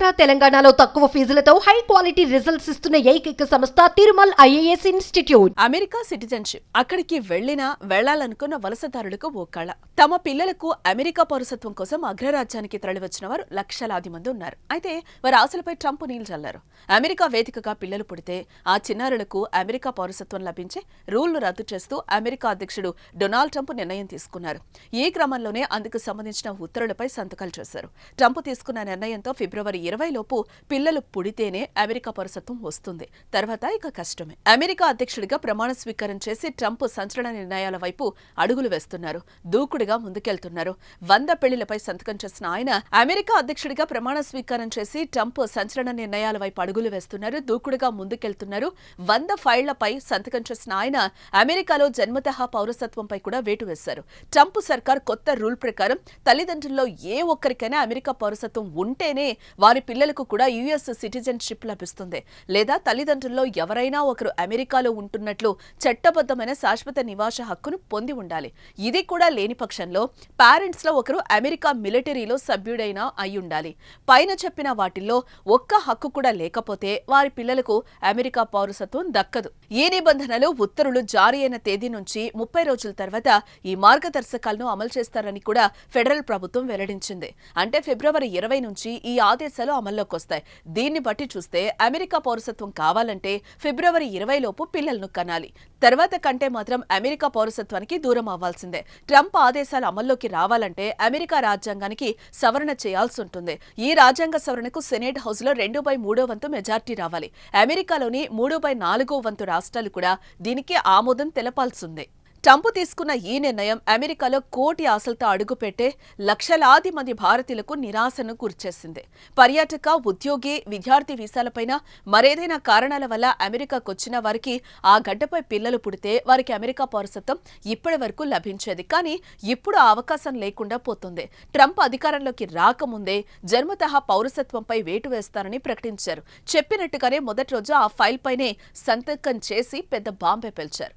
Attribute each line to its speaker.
Speaker 1: ఆంధ్ర తెలంగాణలో తక్కువ ఫీజులతో high quality results ఇస్తున్న ఏకైక సంస్థ Tirumal IAS institute.
Speaker 2: America citizenship. అక్కడికి వెళ్ళినా వెళ్ళాలనుకున్న వలసదారులకు ఓ కళ. తమ పిల్లలకు అమెరికా పౌరసత్వం కోసం అగ్రరాజ్యానికి తరలివచ్చిన వారు లక్షలాది మంది ఉన్నారు. అయితే వారి ఆశలపై ట్రంప్ నీళ్ళు చల్లారు. అమెరికా వేదికగా పిల్లలు పుడితే ఆ చిన్నారులకు అమెరికా పౌరసత్వం లభించే రూల్ను రద్దు చేస్తూ అమెరికా అధ్యక్షుడు డొనాల్డ్ ట్రంప్ నిర్ణయం తీసుకున్నారు. ఈ క్రమంలోనే అందుకు సంబంధించిన ఉత్తర్వులపై సంతకాలు చేశారు. ట్రంప్ తీసుకున్న నిర్ణయంతో ఫిబ్రవరి ఇరవై లోపు పిల్లలు పుడితేనే అమెరికా పౌరసత్వం వస్తుంది. తర్వాత ఇక కష్టమే. అమెరికా అధ్యక్షుడిగా ప్రమాణ స్వీకారం చేసి ట్రంప్ సంచలన నిర్ణయాల వైపు అడుగులు వేస్తున్నారు. దూకుడు దూకుడుగా ముందుకెళ్తున్నారు. వంద పెళ్ళిలపై సంతకం చేసిన ఆయన అమెరికా అధ్యక్షుడిగా ప్రమాణ స్వీకారం చేసి ట్రంప్ సంచలన నిర్ణయాల వైపు అడుగులు వేస్తున్నారు. దూకుడుగా ముందుకెళ్తున్నారు. వంద ఫైళ్ళపై సంతకం చేసిన ఆయన అమెరికాలో జన్మతహా పౌరసత్వంపై కూడా వేటు వేశారు. ట్రంప్ సర్కార్ కొత్త రూల్ ప్రకారం తల్లిదండ్రుల్లో ఏ ఒక్కరికైనా అమెరికా పౌరసత్వం ఉంటేనే వారి పిల్లలకు కూడా యుఎస్ సిటిజన్షిప్ లభిస్తుంది. లేదా తల్లిదండ్రుల్లో ఎవరైనా ఒకరు అమెరికాలో ఉంటున్నట్లు చట్టబద్ధమైన శాశ్వత నివాస హక్కును పొంది ఉండాలి. ఇది కూడా లేని పక్షంలో పేరెంట్స్లో ఒకరు అమెరికా మిలిటరీలో సభ్యుడైనా అయి ఉండాలి పైన చెప్పిన వాటిల్లో ఒక్క హక్కు కూడా లేకపోతే వారి పిల్లలకు అమెరికా పౌరసత్వం దక్కదు. ఈ నిబంధనలు ఉత్తర్వులు జారీ అయిన తేదీ నుంచి ముప్పై రోజుల తర్వాత ఈ మార్గదర్శకాలను అమలు చేస్తారని కూడా ఫెడరల్ ప్రభుత్వం వెల్లడించింది. అంటే ఫిబ్రవరి ఇరవై నుంచి ఈ ఆదేశాలు అమల్లోకి వస్తాయి. దీన్ని బట్టి చూస్తే అమెరికా పౌరసత్వం కావాలంటే ఫిబ్రవరి ఇరవై లోపు పిల్లలను కనాలి. తర్వాత కంటే మాత్రం అమెరికా పౌరసత్వానికి దూరం అవ్వాల్సిందే. ట్రంప్ ఆదేశాలు అమల్లోకి రావాలంటే అమెరికా రాజ్యాంగానికి సవరణ చేయాల్సి ఉంటుంది. ఈ రాజ్యాంగ సవరణకు సెనేట్ హౌస్లో రెండు బై మూడో వంతు మెజార్టీ రావాలి. అమెరికాలోని మూడు బై నాలుగో వంతు రాష్ట్రాలు కూడా దీనికి ఆమోదం తెలపాల్సిందే. ట్రంప్ తీసుకున్న ఈ నిర్ణయం అమెరికాలో కోటి ఆశలతో అడుగుపెట్టే లక్షలాది మంది భారతీయులకు నిరాశను గురిచేసింది పర్యాటక ఉద్యోగి విద్యార్థి వీసాలపైన మరేదైనా కారణాల వల్ల అమెరికాకొచ్చిన వారికి ఆ గడ్డపై పిల్లలు పుడితే వారికి అమెరికా పౌరసత్వం ఇప్పటి వరకు లభించేది. కానీ ఇప్పుడు ఆ అవకాశం లేకుండా పోతుంది. ట్రంప్ అధికారంలోకి రాకముందే జన్మతహా పౌరసత్వంపై వేటు వేస్తారని ప్రకటించారు. చెప్పినట్టుగానే మొదటి రోజు ఆ ఫైల్ పైనే సంతకం చేసి పెద్ద బాంబే పిలిచారు.